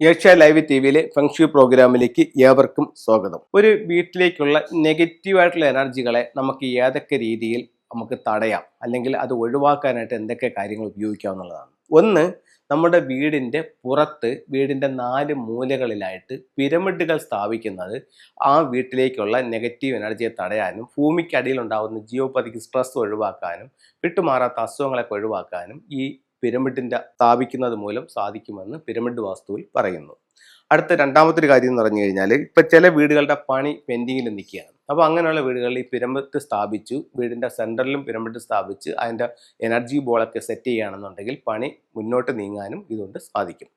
Asia live T വിയിലെ ഫംഗ്ഷു പ്രോഗ്രാമിലേക്ക് ഏവർക്കും സ്വാഗതം. ഒരു വീട്ടിലേക്കുള്ള നെഗറ്റീവായിട്ടുള്ള എനർജികളെ നമുക്ക് ഏതൊക്കെ രീതിയിൽ നമുക്ക് തടയാം? അല്ലെങ്കിൽ അത് ഒഴിവാക്കാനായിട്ട് എന്തൊക്കെ കാര്യങ്ങൾ ഉപയോഗിക്കാം എന്നുള്ളതാണ്. ഒന്ന് നമ്മുടെ വീടിന്റെ പുറത്ത് വീടിന്റെ നാല് മൂലകളിലായിട്ട് പിരമിഡുകൾ സ്ഥാപിക്കുന്നത് ആ വീട്ടിലേക്കുള്ള നെഗറ്റീവ് എനർജിയെ തടയാനും ഭൂമിക്കടിയിലുണ്ടാകുന്ന ജിയോപതിക്ക് സ്ട്രെസ് ഒഴിവാക്കാനും വിട്ടുമാറാത്ത അസുഖങ്ങളൊക്കെ ഒഴിവാക്കാനും ഈ പിരമിഡിന്റെ സ്ഥാപിക്കുന്നത് മൂലം സാധിക്കുമെന്ന് പിരമിഡ് വാസ്തുവിൽ പറയുന്നു. അടുത്ത രണ്ടാമത്തെ ഒരു കാര്യം എന്ന് പറഞ്ഞു കഴിഞ്ഞാൽ ഇപ്പം ചില വീടുകളുടെ പണി പെൻഡിങ്ങിൽ നിൽക്കുകയാണ്. അപ്പോൾ അങ്ങനെയുള്ള വീടുകളിൽ ഈ പിരമിഡ് സ്ഥാപിച്ചു വീടിന്റെ സെന്ററിലും പിരമിഡ് സ്ഥാപിച്ച് അതിന്റെ എനർജി ബോളൊക്കെ സെറ്റ് ചെയ്യുകയാണെന്നുണ്ടെങ്കിൽ പണി മുന്നോട്ട് നീങ്ങാനും ഇതുകൊണ്ട് സാധിക്കും.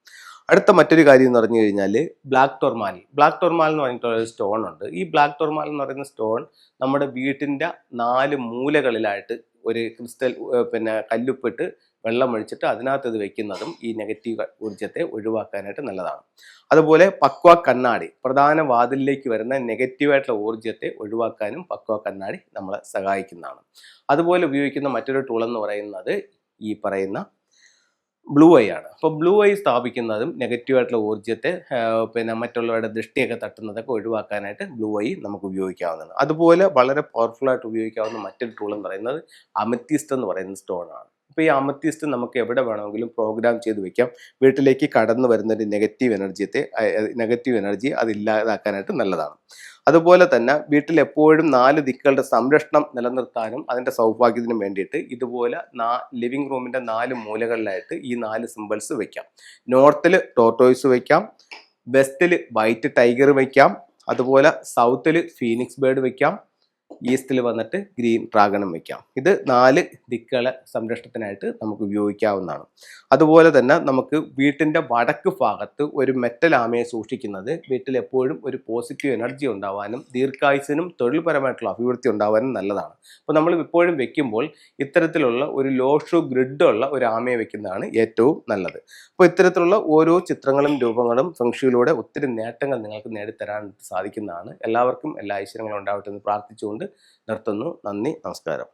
അടുത്ത മറ്റൊരു കാര്യം എന്ന് പറഞ്ഞു കഴിഞ്ഞാൽ ബ്ലാക്ക് ടൊർമാൽ ബ്ലാക്ക് ടൊർമാൽ എന്ന് പറഞ്ഞിട്ടുള്ള സ്റ്റോൺ ഉണ്ട് ഈ ബ്ലാക്ക് ടൊർമാൽ എന്ന് പറയുന്ന സ്റ്റോൺ നമ്മുടെ വീട്ടിന്റെ നാല് മൂലകളിലായിട്ട് ഒരു ക്രിസ്റ്റൽ പിന്നെ കല്ലുപ്പിട്ട് വെള്ളം ഒഴിച്ചിട്ട് അതിനകത്ത് ഇത് വെക്കുന്നതും ഈ നെഗറ്റീവ് ഊർജത്തെ ഒഴിവാക്കാനായിട്ട് നല്ലതാണ്. അതുപോലെ പക്വ കണ്ണാടി പ്രധാന വാതിലിലേക്ക് വരുന്ന നെഗറ്റീവായിട്ടുള്ള ഊർജത്തെ ഒഴിവാക്കാനും പക്വ കണ്ണാടി നമ്മളെ സഹായിക്കുന്നതാണ്. അതുപോലെ ഉപയോഗിക്കുന്ന മറ്റൊരു ടൂൾ എന്ന് പറയുന്നത് ഈ പറയുന്ന ബ്ലൂ ഐ ആണ്. അപ്പോൾ ബ്ലൂ ഐ സ്ഥാപിക്കുന്നതും നെഗറ്റീവായിട്ടുള്ള ഊർജത്തെ പിന്നെ മറ്റുള്ളവരുടെ ദൃഷ്ടിയൊക്കെ തട്ടുന്നതൊക്കെ ഒഴിവാക്കാനായിട്ട് ബ്ലൂ ഐ നമുക്ക് ഉപയോഗിക്കാവുന്നതാണ്. അതുപോലെ വളരെ പവർഫുൾ ആയിട്ട് ഉപയോഗിക്കാവുന്ന മറ്റൊരു ടൂൾ എന്ന് പറയുന്നത് അമത്തിസ്റ്റ് എന്ന് പറയുന്ന സ്റ്റോൺ ആണ്. അപ്പോൾ ഈ അമത്തിസ്റ്റ് നമുക്ക് എവിടെ വേണമെങ്കിലും പ്രോഗ്രാം ചെയ്ത് വെക്കാം. വീട്ടിലേക്ക് കടന്നു വരുന്ന ഒരു നെഗറ്റീവ് എനർജിയത്തെ നെഗറ്റീവ് എനർജി അത് ഇല്ലാതാക്കാനായിട്ട് നല്ലതാണ്. അതുപോലെ തന്നെ വീട്ടിൽ എപ്പോഴും നാല് ദിക്കുകളുടെ സംരക്ഷണം നിലനിർത്താനും അതിന്റെ സൗഭാഗ്യത്തിനും വേണ്ടിയിട്ട് ഇതുപോലെ നാ ലിവിങ് റൂമിന്റെ നാല് മൂലകളിലായിട്ട് ഈ നാല് സിമ്പിൾസ് വയ്ക്കാം നോർത്തിൽ ടോർട്ടോയ്സ് വയ്ക്കാം വെസ്റ്റിൽ വൈറ്റ് ടൈഗർ വയ്ക്കാം അതുപോലെ സൗത്തിൽ ഫീനിക്സ് ബേർഡ് വെക്കാം ഈസ്റ്റിൽ വന്നിട്ട് ഗ്രീൻ ഡ്രാഗണും വെക്കാം. ഇത് നാല് ദിക്കുകളെ സംരക്ഷണത്തിനായിട്ട് നമുക്ക് ഉപയോഗിക്കാവുന്നതാണ്. അതുപോലെ തന്നെ നമുക്ക് വീട്ടിന്റെ വടക്ക് ഭാഗത്ത് ഒരു മെറ്റൽ ആമയെ സൂക്ഷിക്കുന്നത് വീട്ടിൽ എപ്പോഴും ഒരു പോസിറ്റീവ് എനർജി ഉണ്ടാവാനും ദീർഘായുസിനും തൊഴിൽപരമായിട്ടുള്ള അഭിവൃദ്ധി ഉണ്ടാവാനും നല്ലതാണ്. അപ്പോൾ നമ്മൾ ഇപ്പോഴും വെക്കുമ്പോൾ ഇത്തരത്തിലുള്ള ഒരു ലോഷു ഗ്രിഡുള്ള ഒരു ആമയെ വെക്കുന്നതാണ് ഏറ്റവും നല്ലത്. അപ്പോൾ ഇത്തരത്തിലുള്ള ഓരോ ചിത്രങ്ങളും രൂപങ്ങളും ഫംഗ്ഷയിലൂടെ ഒത്തിരി നേട്ടങ്ങൾ നിങ്ങൾക്ക് നേടിത്തരാൻ സാധിക്കുന്നതാണ്. എല്ലാവർക്കും എല്ലാ ഐശ്വര്യങ്ങളും ഉണ്ടാവട്ടെ എന്ന് പ്രാർത്ഥിച്ചുകൊണ്ട് നിർത്തുന്നു. നന്ദി നമസ്കാരം.